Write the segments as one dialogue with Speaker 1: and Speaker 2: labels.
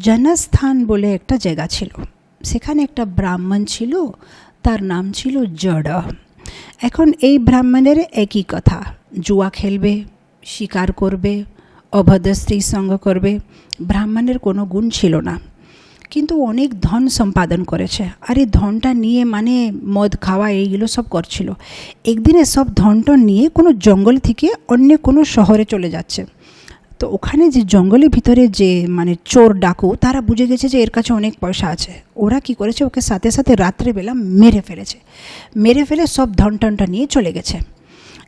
Speaker 1: জনস্থান বলে একটা জায়গা ছিল। সেখানে একটা ব্রাহ্মণ ছিল, তার নাম ছিল জড। এখন এই ব্রাহ্মণের একই কথা। জুয়া খেলবে, শিকার করবে, অভদ্র স্ত্রীর সঙ্গ করবে, ব্রাহ্মণের কোনো গুণ ছিল না। কিন্তু অনেক ধন সম্পাদন করেছে। আর এই ধনটা নিয়ে মানে মদ খাওয়া এইগুলো সব করছিল। একদিনে সব ধনটা নিয়ে কোনো জঙ্গল থেকে অন্য কোনো শহরে চলে যাচ্ছে। তো ওখানে যে জঙ্গলের ভিতরে যে মানে চোর, ডাকু, তারা বুঝে গেছে যে এর কাছে অনেক পয়সা আছে। ওরা কি করেছে? ওকে সাথে সাথে রাত্রেবেলা মেরে ফেলেছে। মেরে ফেলে সব ধন টনটা নিয়ে চলে গেছে।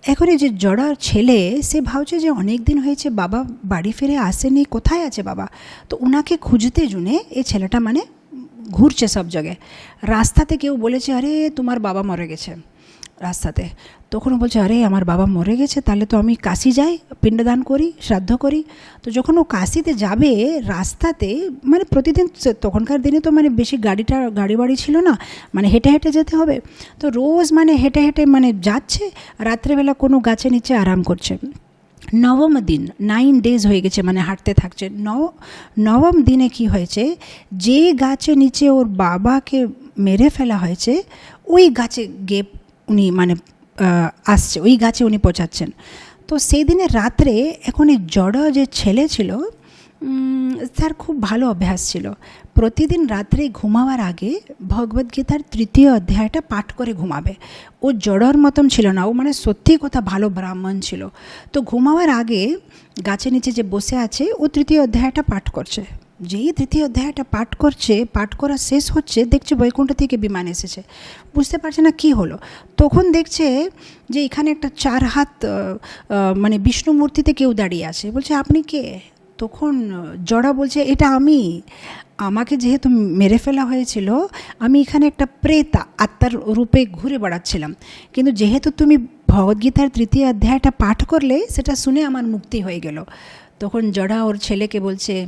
Speaker 1: এখন যে জড়ার ছেলে, সে ভাবছে যে অনেক দিন হয়েছে, বাবা বাড়ি ফিরে আসেনি, কোথায় আছে বাবা? তো ওনাকে খুঁজতে জুনে এই ছেলেটা মানে ঘুরছে সব জায়গায়। রাস্তাতে কেউ বলেছে, আরে, তোমার বাবা মরে গেছে। রাস্তাতে। তখন বলছে, আরে, আমার বাবা মরে গেছে, তাহলে তো আমি কাশি যাই, পিণ্ডদান করি, শ্রাদ্ধ করি। তো যখন ও কাশিতে যাবে রাস্তাতে মানে প্রতিদিন তখনকার দিনে তো মানে বেশি গাড়িটা গাড়ি বাড়ি ছিল না মানে হেঁটে হেঁটে যেতে হবে। তো রোজ মানে হেঁটে হেঁটে মানে যাচ্ছে, রাত্রেবেলা কোনো গাছের নিচে আরাম করছে। নবম দিন নাইন ডেজ হয়ে গেছে মানে হাঁটতে থাকছে। নব, নবম দিনে কি হয়েছে? যে গাছের নিচে ওর বাবাকে মেরে ফেলা হয়েছে, ওই গাছে গিয়ে উনি মানে আসছে, ওই গাছে উনি পৌঁছাচ্ছেন। তো সেই দিনে রাত্রে এখন এই জড় যে ছেলে ছিল তার খুব ভালো অভ্যাস ছিল। প্রতিদিন রাত্রে ঘুমাবার আগে ভগবদ্গীতার তৃতীয় অধ্যায়টা পাঠ করে ঘুমাবে। ও জড়র মতন ছিল না, ও মানে সত্যি কথা ভালো ব্রাহ্মণ ছিল। তো ঘুমাবার আগে গাছের নিচে যে বসে আছে, ও তৃতীয় অধ্যায়টা পাঠ করছে। যেই তৃতীয় অধ্যায়টা পাঠ করছে, পাঠ করা শেষ হচ্ছে, দেখছে বৈকুণ্ঠ থেকে বিমান এসেছে। বুঝতে পারছে না কি হলো। তখন দেখছে যে এখানে একটা চার হাত মানে বিষ্ণু মূর্তিতে কেউ দাঁড়িয়ে আছে। বলছে, আপনি কে? তখন, জড়া বলছে, এটা আমি। আমাকে যেহেতু মেরে ফেলা হয়েছিল, আমি এখানে একটা প্রেতা, আত্মার রূপে ঘুরে বেড়াচ্ছিলাম। কিন্তু যেহেতু তুমি ভগবদ্গীতার তৃতীয় অধ্যায়টা পাঠ করলে, সেটা শুনে আমার মুক্তি হয়ে গেল। তখন জড়া ওর ছেলেকে বলছে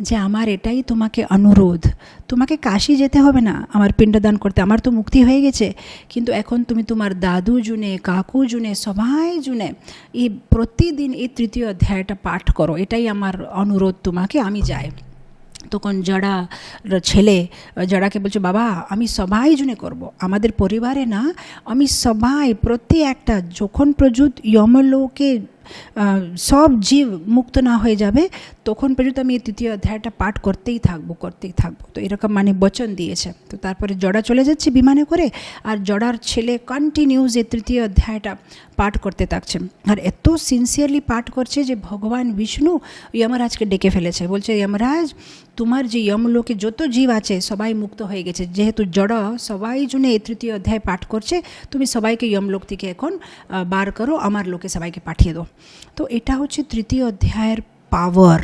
Speaker 1: যে আমার এটাই তোমাকে অনুরোধ। তোমাকে কাশি যেতে হবে না আমার পিণ্ডদান করতে। আমার তো মুক্তি হয়ে গেছে। কিন্তু এখন তুমি তোমার দাদু জুনে কাকু জুনে সবাই জুনে এই প্রতিদিন এই তৃতীয় অধ্যায়টা পাঠ করো। এটাই আমার অনুরোধ তোমাকে আমি যাই। তখন জড়া ছেলে জড়াকে বলছে বাবা আমি সবাই জুনে করব। আমাদের পরিবারে না আমি সবাই প্রতি একটা যখন প্রযুত যমলোকে আহ, সব জীব মুক্ত না হয়ে যাবে, তখন পর্যন্ত আমি এই তৃতীয় অধ্যায়টা পাঠ করতেই থাকব করতেই থাকব। তো এরকম মানে বচন দিয়েছে। তো তারপরে জড়া চলে যাচ্ছে বিমানে করে, আর জড়ার ছেলে কন্টিনিউজ এই তৃতীয় অধ্যায়টা পাঠ করতে থাকছে। আর এত সিনসিয়ারলি পাঠ করছে যে ভগবান বিষ্ণু যমরাজকে ডেকে ফেলেছে। বলছে যমরাজ তোমার যে যমলোকে যত জীব আছে সবাই মুক্ত হয়ে গেছে। যেহেতু জড় সবাই জন্য এই তৃতীয় অধ্যায় পাঠ করছে, তুমি সবাইকে যমলোক থেকে এখন বার করো, আমার লোকে সবাইকে পাঠিয়ে দাও। তো এটা হচ্ছে তৃতীয় অধ্যায়ের পাওয়ার।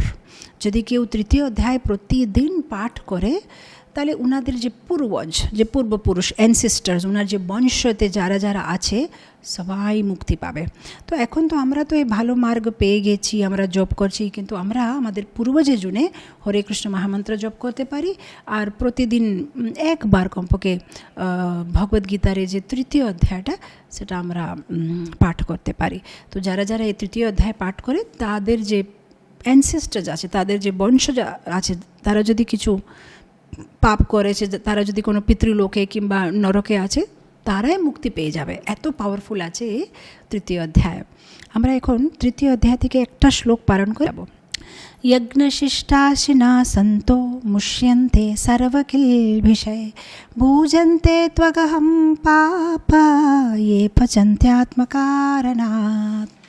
Speaker 1: যদি কেউ তৃতীয় অধ্যায় প্রতিদিন পাঠ করে তাহলে উনাদের যে পূর্বজ, যে পূর্বপুরুষ অ্যানসিস্টার্স ওনার যে বংশতে যারা যারা আছে, সবাই মুক্তি পাবে। তো এখন তো আমরা তো এই ভালো মার্গ পেয়ে গেছি, আমরা জব করছি, কিন্তু আমরা আমাদের পূর্বজে জুনে হরে কৃষ্ণ মহামন্ত্র জপ করতে পারি। আর প্রতিদিন একবার কমপক্ষে ভগবদ্গীতার যে তৃতীয় অধ্যায়টা, সেটা আমরা পাঠ করতে পারি। তো যারা যারা এই তৃতীয় অধ্যায় পাঠ করে, তাদের যে অ্যানসেস্টার্স আছে, তাদের যে বংশজ আছে, তারা যদি কিছু পাপ করেছে যে তারা যদি কোনো পিতৃলোকে কিংবা নরকে আছে তারাই মুক্তি পেয়ে যাবে এত পাওয়ারফুল আছে এই তৃতীয় অধ্যায় আমরা এখন তৃতীয় অধ্যায় থেকে একটা শ্লোক পালন করে যাব यज्ञशिष्टाशिना सन्तो मुष्यन्ते सर्वकिल्भिषये भूजन्ते त्वगहं पाप ये पचन्त्यात्मकारणात्